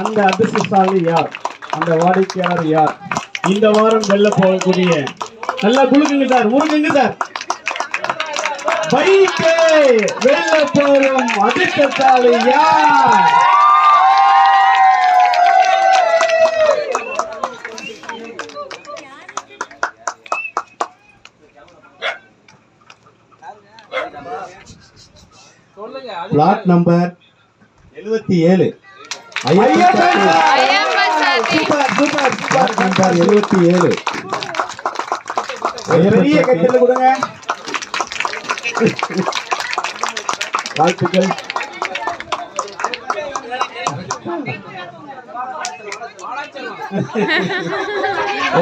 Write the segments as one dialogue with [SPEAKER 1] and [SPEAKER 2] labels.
[SPEAKER 1] அந்த அதிர்ஷ்டசாலி யார்? அந்த வாடிக்கையாளர் யார்? இந்த வாரம் வெல்ல போகக்கூடிய நல்லா குலுக்குங்க சார் முழுக்குங்க சார். பைக்கை வெல்ல போகும் அதிர்ஷ்டசாலி யார்?
[SPEAKER 2] பிளாட் நம்பர் எழுபத்தி ஏழு
[SPEAKER 1] Ayyappan sir.
[SPEAKER 3] Ayyappan sir.
[SPEAKER 1] Super super
[SPEAKER 2] flat
[SPEAKER 1] super
[SPEAKER 2] number எழுபத்தி ஏழு
[SPEAKER 1] பெரிய கட்டில கொடுங்க வாழ்த்துக்கள்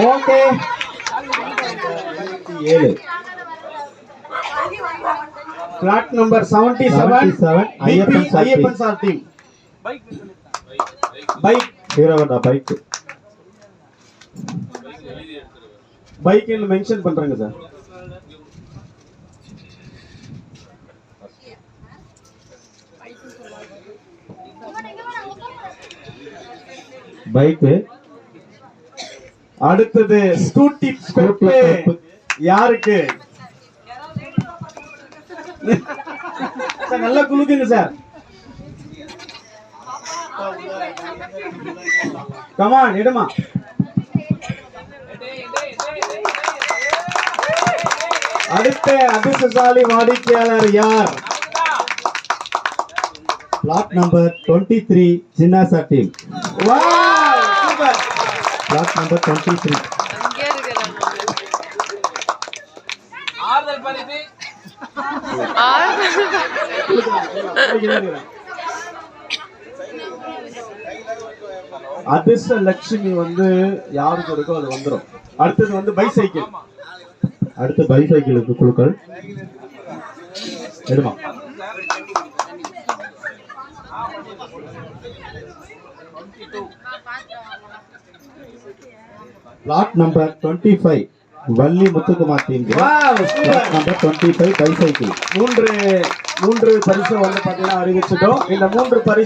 [SPEAKER 1] ஓகே
[SPEAKER 2] ஏழு
[SPEAKER 1] flat number seventy seven
[SPEAKER 2] 77, Ayyappan sir
[SPEAKER 1] Ayyappan sir team bike.
[SPEAKER 2] ஹீரோவண்டா bike
[SPEAKER 1] bike mention பண்றேங்க சார்
[SPEAKER 2] பைக்
[SPEAKER 1] அடுத்தது ஸ்கூட்டி பெப்பு. யாருக்கு? சார் நல்லா குலுக்குங்க சார். கமான் எடுமா அடுத்த அதிர்ஷ்டசாலி வாடிக்கையாளர் யார்?
[SPEAKER 2] Flat number twenty three சின்னாசா team flat number twenty three
[SPEAKER 4] ஆறுதல் பரிசு.
[SPEAKER 1] அதிர்ஷ்ட லட்சுமி வந்து யாருக்கு இருக்கோ அது வந்துரும். அடுத்தது வந்து பைசைக்கிள்.
[SPEAKER 2] அடுத்து பைசைக்கிளுக்கு குழுக்கள். எடுமா. Flat number twenty five Valli Muthukumar team number twenty five bicycle.
[SPEAKER 1] மூன்று மூன்று பரிசு வந்து பாத்தீங்கன்னா அறிவிச்சிட்டோம். இந்த மூன்று பரிசு